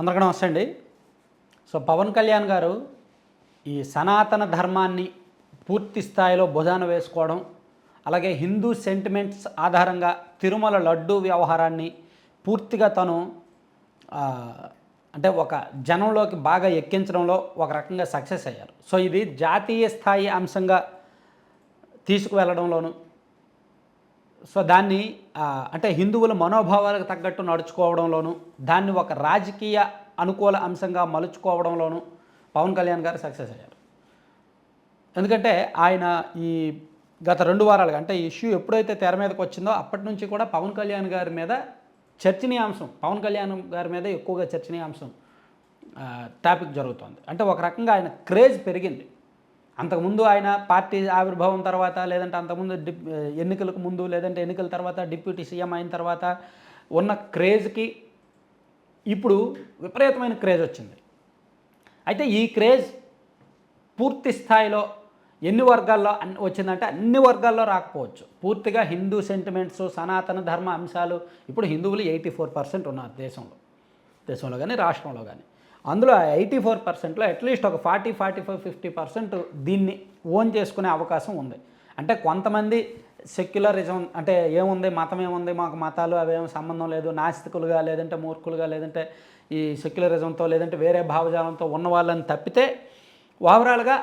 అందరికీ నమస్తే అండి. సో పవన్ కళ్యాణ్ గారు ఈ సనాతన ధర్మాన్ని పూర్తి స్థాయిలో భుజాన వేసుకోవడం అలాగే హిందూ సెంటిమెంట్స్ ఆధారంగా తిరుమల లడ్డు వ్యవహారాన్ని పూర్తిగా తను అంటే ఒక జనంలోకి బాగా ఎక్కించడంలో ఒక రకంగా సక్సెస్ అయ్యారు. సో ఇది జాతీయ స్థాయి అంశంగా తీసుకువెళ్ళడంలోనూ సో దాన్ని అంటే హిందువుల మనోభావాలకు తగ్గట్టు నడుచుకోవడంలోను దాన్ని ఒక రాజకీయ అనుకూల అంశంగా మలుచుకోవడంలోను పవన్ కళ్యాణ్ గారు సక్సెస్ అయ్యారు. ఎందుకంటే ఆయన ఈ గత రెండు వారాలుగా అంటే ఈ ఇష్యూ ఎప్పుడైతే తెర మీదకి వచ్చిందో అప్పటి నుంచి కూడా పవన్ కళ్యాణ్ గారి మీద చర్చనీయాంశం పవన్ కళ్యాణ్ గారి మీద ఎక్కువగా చర్చనీయాంశం టాపిక్ జరుగుతోంది. అంటే ఒక రకంగా ఆయన క్రేజ్ పెరిగింది. అంతకుముందు ఆయన పార్టీ ఆవిర్భావం తర్వాత లేదంటే అంతకుముందు డిప్ ఎన్నికలకు ముందు లేదంటే ఎన్నికల తర్వాత డిప్యూటీ సీఎం అయిన తర్వాత ఉన్న క్రేజ్కి ఇప్పుడు విపరీతమైన క్రేజ్ వచ్చింది. అయితే ఈ క్రేజ్ పూర్తి స్థాయిలో ఎన్ని వర్గాల్లో అన్ని వచ్చిందంటే అన్ని వర్గాల్లో రాకపోవచ్చు. పూర్తిగా హిందూ సెంటిమెంట్స్ సనాతన ధర్మ అంశాలు ఇప్పుడు హిందువులు ఎయిటీ ఫోర్ పర్సెంట్ ఉన్నారు దేశంలో. దేశంలో కానీ రాష్ట్రంలో కానీ అందులో ఎయిటీ ఫోర్ పర్సెంట్లో అట్లీస్ట్ ఒక forty forty five fifty percent దీన్ని ఓన్ చేసుకునే అవకాశం ఉంది. అంటే కొంతమంది సెక్యులరిజం అంటే ఏముంది మతం ఏముంది మాకు మతాలు అవేం సంబంధం లేదు నాస్తికులుగా లేదంటే మూర్ఖులుగా లేదంటే ఈ సెక్యులరిజంతో లేదంటే వేరే భావజాలంతో ఉన్న వాళ్ళని తప్పితే ఓవరాల్గా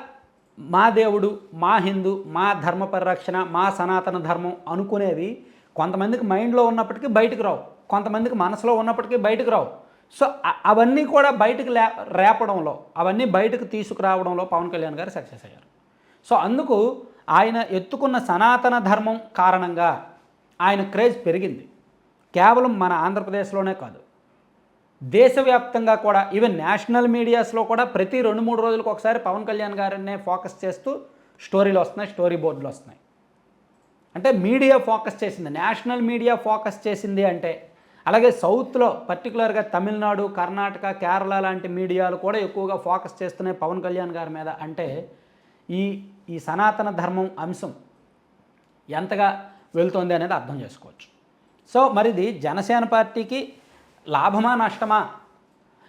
మా దేవుడు మా హిందూ మా ధర్మ పరిరక్షణ మా సనాతన ధర్మం అనుకునేవి కొంతమందికి మైండ్లో ఉన్నప్పటికీ బయటకు రావు. కొంతమందికి మనసులో ఉన్నప్పటికీ బయటకు రావు. సో అవన్నీ కూడా బయటకు లే రేపడంలో అవన్నీ బయటకు తీసుకురావడంలో పవన్ కళ్యాణ్ గారు సక్సెస్ అయ్యారు. సో అందుకు ఆయన ఎత్తుకున్న సనాతన ధర్మం కారణంగా ఆయన క్రేజ్ పెరిగింది. కేవలం మన ఆంధ్రప్రదేశ్లోనే కాదు. దేశవ్యాప్తంగా కూడా ఈవెన్ నేషనల్ మీడియాస్లో కూడా ప్రతి రెండు మూడు రోజులకు ఒకసారి పవన్ కళ్యాణ్ గారినే ఫోకస్ చేస్తూ స్టోరీలు వస్తున్నాయి స్టోరీ బోర్డులు వస్తున్నాయి. అంటే మీడియా ఫోకస్ చేసింది నేషనల్ మీడియా ఫోకస్ చేసింది అంటే అలాగే సౌత్లో పర్టికులర్గా తమిళనాడు కర్ణాటక కేరళ లాంటి మీడియాలు కూడా ఎక్కువగా ఫోకస్ చేస్తున్నాయి పవన్ కళ్యాణ్ గారి మీద. అంటే ఈ ఈ సనాతన ధర్మం అంశం ఎంతగా వెళ్తుంది అనేది అర్థం చేసుకోవచ్చు. సో మరి ఇది జనసేన పార్టీకి లాభమా నష్టమా?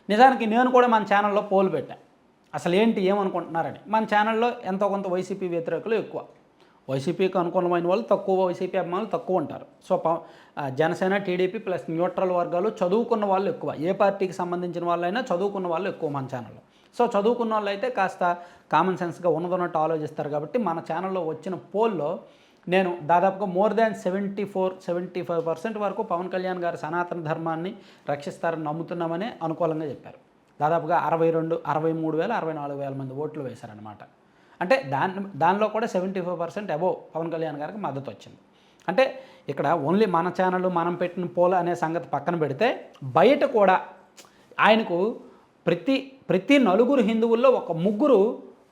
నిజానికి నేను కూడా మన ఛానల్లో పోల్ పెట్టాను అసలు ఏంటి ఏమనుకుంటున్నారని? మన ఛానల్లో ఎంతో కొంత వైసీపీ వ్యతిరేకులు ఎక్కువ. వైసీపీకి అనుకూలమైన వాళ్ళు తక్కువ వైసీపీ అభిమానులు తక్కువ ఉంటారు. సో ప- జనసేన టీడీపీ ప్లస్ న్యూట్రల్ వర్గాలు చదువుకున్న వాళ్ళు ఎక్కువ. ఏ పార్టీకి సంబంధించిన వాళ్ళైనా చదువుకున్న వాళ్ళు ఎక్కువ మన ఛానల్లో. సో చదువుకున్న వాళ్ళు అయితే కాస్త కామన్ సెన్స్గా ఉన్నదన్నట్టు ఆలోచిస్తారు కాబట్టి మన ఛానల్లో వచ్చిన పోల్లో నేను దాదాపుగా more than seventy four seventy five percent వరకు పవన్ కళ్యాణ్ గారు సనాతన ధర్మాన్ని రక్షిస్తారని నమ్ముతున్నామని అనుకూలంగా చెప్పారు. దాదాపుగా అరవై రెండు అరవై మూడు వేల అరవై నాలుగు వేల మంది ఓట్లు వేశారనమాట అంటే దాని దానిలో కూడా seventy five percent above Pawan Kalyan గారికి మద్దతు వచ్చింది. అంటే ఇక్కడ ఓన్లీ మన ఛానల్ మనం పెట్టిన పోల్ అనే సంగతి పక్కన పెడితే బయట కూడా ఆయనకు ప్రతి ప్రతి నలుగురు హిందువుల్లో ఒక ముగ్గురు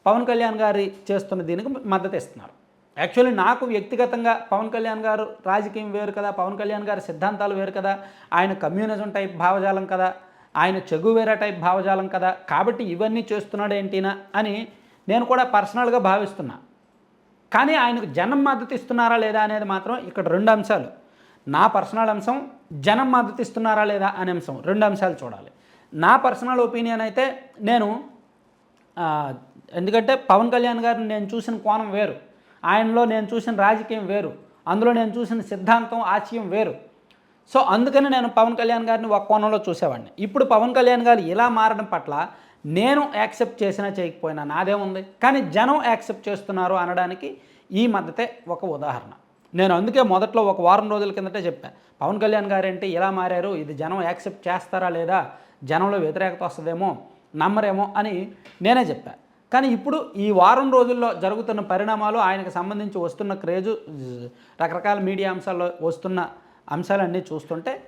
పవన్ కళ్యాణ్ గారి చేస్తున్న దీనికి మద్దతు ఇస్తున్నారు. యాక్చువల్లీ నాకు వ్యక్తిగతంగా పవన్ కళ్యాణ్ గారు రాజకీయం వేరు కదా పవన్ కళ్యాణ్ గారి సిద్ధాంతాలు వేరు కదా ఆయన కమ్యూనిజం టైప్ భావజాలం కదా ఆయన చెగువేరా టైప్ భావజాలం కదా కాబట్టి ఇవన్నీ చేస్తున్నాడు ఏంటినా అని నేను కూడా పర్సనల్గా భావిస్తున్నా. కానీ ఆయనకు జనం మద్దతు ఇస్తున్నారా లేదా అనేది మాత్రం ఇక్కడ రెండు అంశాలు. నా పర్సనల్ అంశం జనం మద్దతు ఇస్తున్నారా లేదా అనే అంశం. రెండు అంశాలు చూడాలి. నా పర్సనల్ ఒపీనియన్ అయితే నేను ఎందుకంటే పవన్ కళ్యాణ్ గారిని నేను చూసిన కోణం వేరు. ఆయనలో నేను చూసిన రాజకీయం వేరు. అందులో నేను చూసిన సిద్ధాంతం ఆశయం వేరు. సో అందుకని నేను పవన్ కళ్యాణ్ గారిని ఒక కోణంలో చూసేవాడిని. ఇప్పుడు పవన్ కళ్యాణ్ గారు ఇలా మారడం పట్ల నేను యాక్సెప్ట్ చేసినా చేయకపోయినా నాదేముంది? కానీ జనం యాక్సెప్ట్ చేస్తున్నారు అనడానికి ఈ మద్దతే ఒక ఉదాహరణ. నేను అందుకే మొదట్లో ఒక వారం రోజుల కిందటే చెప్పాను పవన్ కళ్యాణ్ గారేంటి ఇలా మారారు? ఇది జనం యాక్సెప్ట్ చేస్తారా లేదా? జనంలో వ్యతిరేకత వస్తుందేమో? నమ్మరేమో? అని నేనే చెప్పాను కానీ ఇప్పుడు ఈ వారం రోజుల్లో జరుగుతున్న పరిణామాలు ఆయనకు సంబంధించి వస్తున్న క్రేజు రకరకాల మీడియా అంశాల్లో వస్తున్న అంశాలన్నీ చూస్తుంటే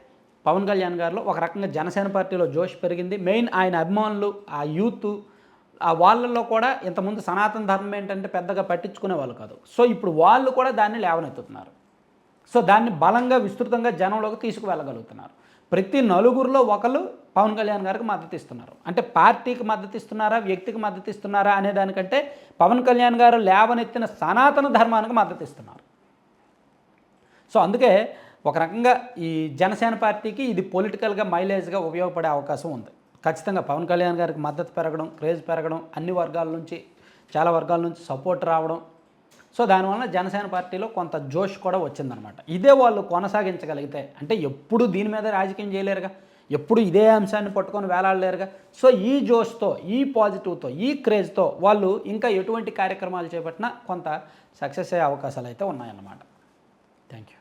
పవన్ కళ్యాణ్ గారిలో ఒక రకంగా జనసేన పార్టీలో జోష్ పెరిగింది. మెయిన్ ఆయన అభిమానులు ఆ యూత్ ఆ వాళ్ళల్లో కూడా ఇంతకుముందు సనాతన ధర్మం ఏంటంటే పెద్దగా పట్టించుకునే వాళ్ళు కాదు. సో ఇప్పుడు వాళ్ళు కూడా దాన్ని లేవనెత్తుతున్నారు. సో దాన్ని బలంగా విస్తృతంగా జనంలోకి తీసుకువెళ్ళగలుగుతున్నారు. ప్రతి నలుగురిలో ఒకరు పవన్ కళ్యాణ్ గారికి మద్దతు ఇస్తున్నారు. అంటే పార్టీకి మద్దతు ఇస్తున్నారా వ్యక్తికి మద్దతు ఇస్తున్నారా అనే దానికంటే పవన్ కళ్యాణ్ గారు లేవనెత్తిన సనాతన ధర్మానికి మద్దతు ఇస్తున్నారు. సో అందుకే ఒక రకంగా ఈ జనసేన పార్టీకి ఇది పొలిటికల్గా మైలేజ్గా ఉపయోగపడే అవకాశం ఉంది. ఖచ్చితంగా పవన్ కళ్యాణ్ గారికి మద్దతు పెరగడం క్రేజ్ పెరగడం అన్ని వర్గాల నుంచి చాలా వర్గాల నుంచి సపోర్ట్ రావడం. సో దానివల్ల జనసేన పార్టీలో కొంత జోష్ కూడా వచ్చిందనమాట. ఇదే వాళ్ళు కొనసాగించగలిగితే అంటే ఎప్పుడు దీని మీద రాజకీయం చేయలేరుగా? ఎప్పుడు ఇదే అంశాన్ని పట్టుకొని వేలాడలేరుగా? సో ఈ జోష్తో ఈ పాజిటివ్తో ఈ క్రేజ్తో వాళ్ళు ఇంకా ఎటువంటి కార్యక్రమాలు చేపట్టినా కొంత సక్సెస్ అయ్యే అవకాశాలు అయితే ఉన్నాయన్నమాట. Thank you